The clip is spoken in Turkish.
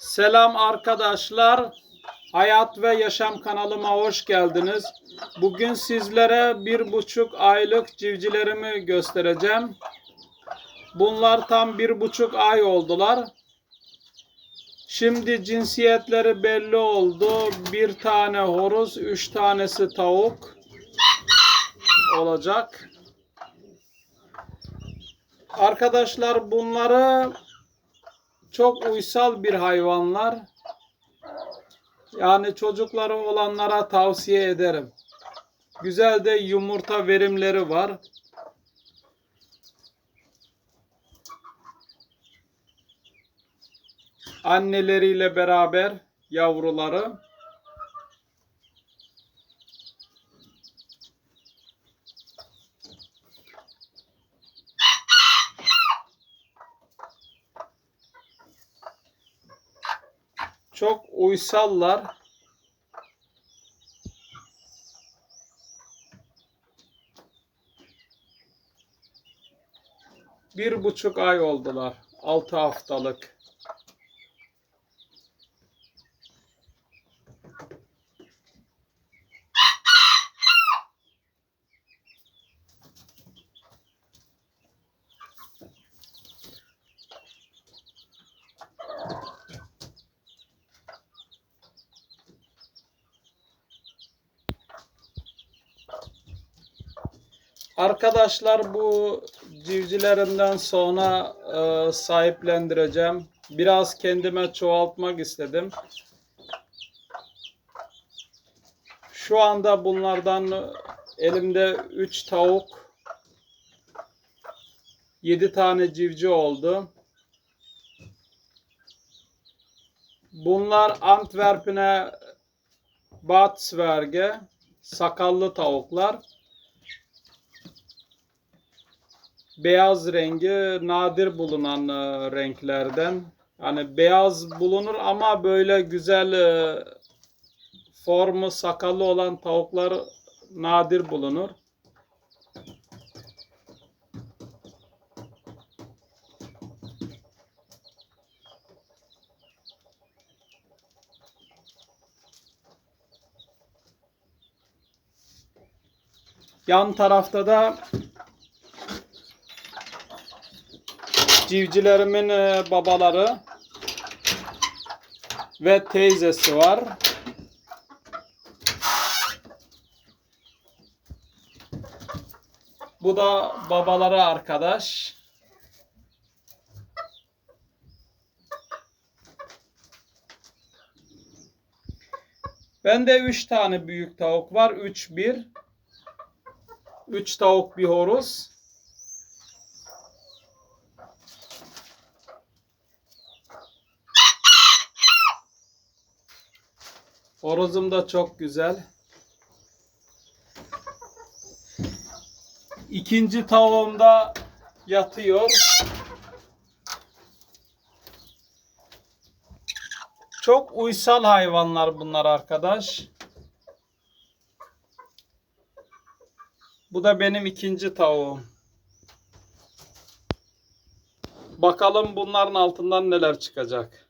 Selam arkadaşlar. Hayat ve Yaşam kanalıma hoş geldiniz. Bugün sizlere bir buçuk aylık civcilerimi göstereceğim. Bunlar tam bir buçuk ay oldular. Şimdi cinsiyetleri belli oldu. Bir tane horoz, üç tanesi tavuk olacak. Arkadaşlar bunları çok uysal bir hayvanlar. Yani çocukları olanlara tavsiye ederim. Güzel de yumurta verimleri var. Anneleriyle beraber yavruları. Çok uysallar. Bir buçuk ay oldular. Altı haftalık. Arkadaşlar bu civcivlerimden sonra e, sahiplendireceğim. Biraz kendime çoğaltmak istedim. Şu anda bunlardan elimde 3 tavuk, 7 tane civciv oldu. Bunlar Antwerp'ine Batsverge sakallı tavuklar. Beyaz rengi nadir bulunan e, renklerden. Yani beyaz bulunur ama böyle güzel e, formu sakallı olan tavuklar nadir bulunur. Yan tarafta da civcivlerimin e, babaları ve teyzesi var. Bu da babaları arkadaş. Bende 3 tane büyük tavuk var. 3 1. 3 tavuk bir horoz. Horozum da çok güzel. İkinci tavuğum da yatıyor. Çok uysal hayvanlar bunlar arkadaş. Bu da benim ikinci tavuğum. Bakalım bunların altından neler çıkacak.